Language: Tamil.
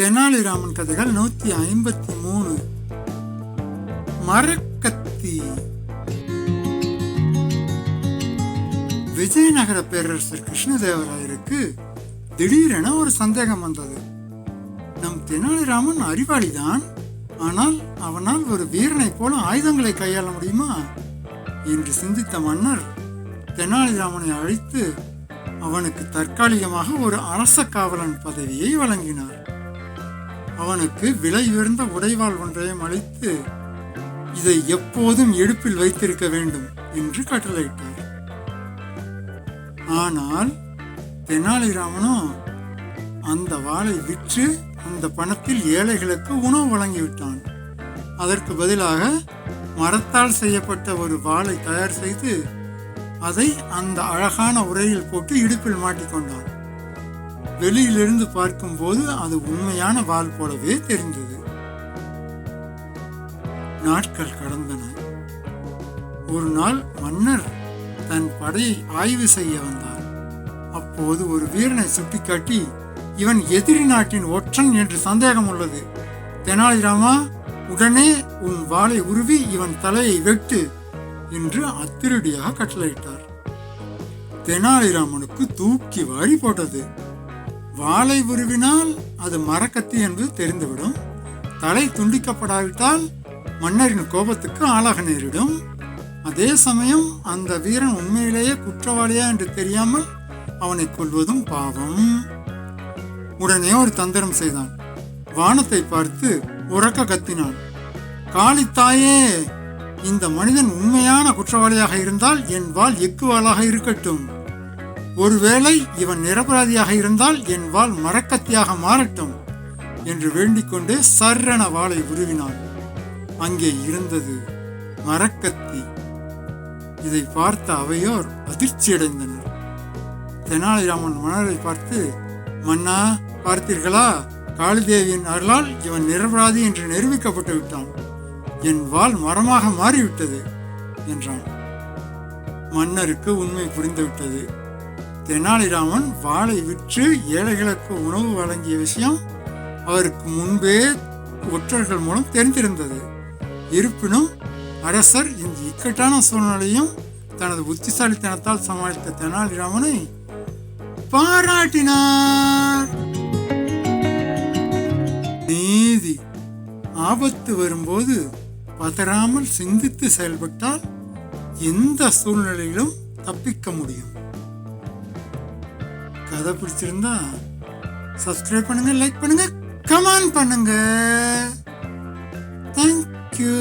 தெனாலிராமன் கதைகள் நூத்தி ஐம்பத்தி மூணு. மரக்கத்தி. விஜயநகர பேரரசர் கிருஷ்ணதேவராயருக்கு திடீரென ஒரு சந்தேகம் வந்தது. நம் தெனாலிராமன் அறிவாளிதான். ஆனால் அவனால் ஒரு வீரனைப் போல ஆயுதங்களை கையாள முடியுமா? என்று சிந்தித்த மன்னர் தெனாலிராமனை அழைத்து அவனுக்கு தற்காலிகமாக ஒரு அரச காவலன் பதவியை வழங்கினார். அவனுக்கு விலை உயர்ந்த உடைவாள் ஒன்றையும் அளித்து இதை எப்போதும் இடுப்பில் வைத்திருக்க வேண்டும் என்று கட்டளையிட்டார். ஆனால் தெனாலிராமனோ அந்த வாளை விற்று அந்த பணத்தில் ஏழைகளுக்கு உணவு வழங்கிவிட்டான். அதற்கு பதிலாக மரத்தால் செய்யப்பட்ட ஒரு வாளை தயார் செய்து அதை அந்த அழகான உரையில் போட்டு இடுப்பில் மாட்டிக்கொண்டான். வெளியிலிருந்து பார்க்கும்போது அது உண்மையான வாள் போலவே தெரிந்தது. நாட்கள் கடந்தன. ஒரு நாள் மன்னர் தன் படையை ஆய்வு செய்ய வந்தார். அப்போது ஒரு வீரனை சுட்டிக்காட்டி இவன் எதிரி நாட்டின் ஒற்றன் என்று சந்தேகம் உள்ளது. தெனாலிராமா உடனே உன் வாளை உருவி இவன் தலையை வெட்டு என்று அத்திரடியாக கட்டளையிட்டார். தெனாலிராமனுக்கு தூக்கி வாரி போட்டது. வாளை உருவினால் அது மரக்கத்தி என்பது தெரிந்துவிடும். தலை துண்டிக்கப்படாவிட்டால் மன்னரின் கோபத்துக்கு ஆளாக நேரிடும். அதே சமயம் அந்த வீரன் உண்மையிலேயே குற்றவாளியா என்று தெரியாமல் அவனை கொள்வதும் பாவம். உடனே ஒரு தந்திரம் செய்தான். வானத்தை பார்த்து உறக்க கத்தினான். காளித்தாயே இந்த மனிதன் உண்மையான குற்றவாளியாக இருந்தால் என் வாள் எக்குவாளாக இருக்கட்டும். ஒருவேளை இவன் நிரபராதியாக இருந்தால் என் வாள் மரக்கத்தியாக மாறட்டும் என்று வேண்டிக்கொண்டே சர்ரண வாளை உருவினான். அங்கே இருந்தது மரக்கத்தி. இதை பார்த்த அவையோர் அதிர்ச்சியடைந்தனர். தெனாலிராமன் மன்னரை பார்த்து மன்னா பார்த்தீர்களா? காளிதேவியின் அருளால் இவன் நிரபராதி என்று நிரூபிக்கப்பட்டு விட்டான். என் வாள் மரமாக மாறிவிட்டது என்றான். மன்னருக்கு உண்மை புரிந்துவிட்டது. தெனாலிராமன் வாளை விற்று ஏழைகளுக்கு உணவு வழங்கிய விஷயம் அவருக்கு முன்பே ஒற்றர்கள் மூலம் தெரிந்திருந்தது. இருப்பினும் அரசர் இந்த இக்கட்டான சூழ்நிலையும் தனது புத்திசாலித்தனத்தால் சமாளித்த தெனாலிராமனை பாராட்டினார். நீதி ஆபத்து வரும்போது பதறாமல் சிந்தித்து செயல்பட்டால் எந்த சூழ்நிலையிலும் தப்பிக்க முடியும். கதை பிடிச்சிருந்தா சப்ஸ்கிரைப் பண்ணுங்க லைக் பண்ணுங்க கமெண்ட் பண்ணுங்க. தேங்க்யூ